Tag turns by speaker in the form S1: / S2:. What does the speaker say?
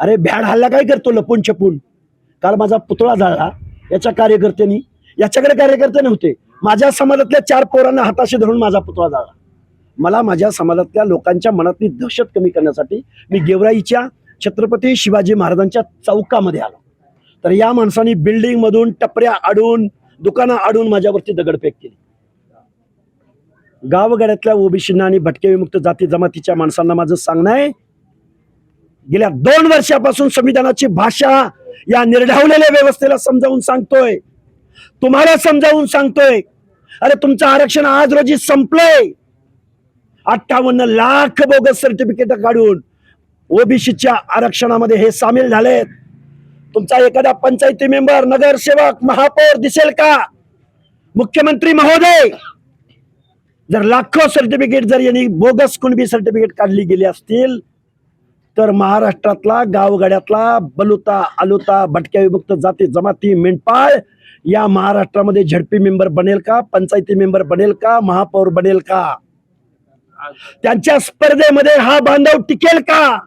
S1: अरे भ्याड हल्ला काय करतो लपून छपून? काल माझा पुतळा जाळला. याच्या कार्यकर्त्यांनी याच्याकडे कार्यकर्ते नव्हते. माझ्या समाजातल्या चार पोरांना हाताशी धरून माझा पुतळा जाळला. मला माझ्या समाजातल्या लोकांच्या मनातली दहशत कमी करण्यासाठी मी गेवराईच्या छत्रपती शिवाजी महाराजांच्या चौकामध्ये आलो. तर या माणसाने बिल्डिंग मधून टपऱ्या आडून दुकानं आडून माझ्यावरती दगडफेक केली. गावगाड्यातल्या ओबीसींना आणि भटके विमुक्त जाती जमातीच्या माणसांना माझं सांगणं आहे गेल्या दोन वर्षापासून संविधानाची भाषा या निर्ढावलेल्या व्यवस्थेला समजावून सांगतोय. तुम्हाला समजावून सांगतोय. अरे तुमचं आरक्षण आज रोजी संपलंय. अठ्ठावन्न लाख बोगस सर्टिफिकेट काढून ओबीसीच्या आरक्षणामध्ये हे सामील झालेत. तुमचा एखादा पंचायती मेंबर नगरसेवक महापौर दिसेल का? मुख्यमंत्री महोदय! जर लाखो सर्टिफिकेट जर यांनी बोगस कुणबी सर्टिफिकेट काढली गेली असतील तर महाराष्ट्रातला गावगाड्यातला बलुता आलुता भटक्या विमुक्त जाती जमाती मेंढपाळ या महाराष्ट्रामध्ये झडपी मेंबर बनेल का? पंचायती मेंबर बनेल का? महापौर बनेल का? त्यांच्या स्पर्धेमध्ये हा बांधव टिकेल का?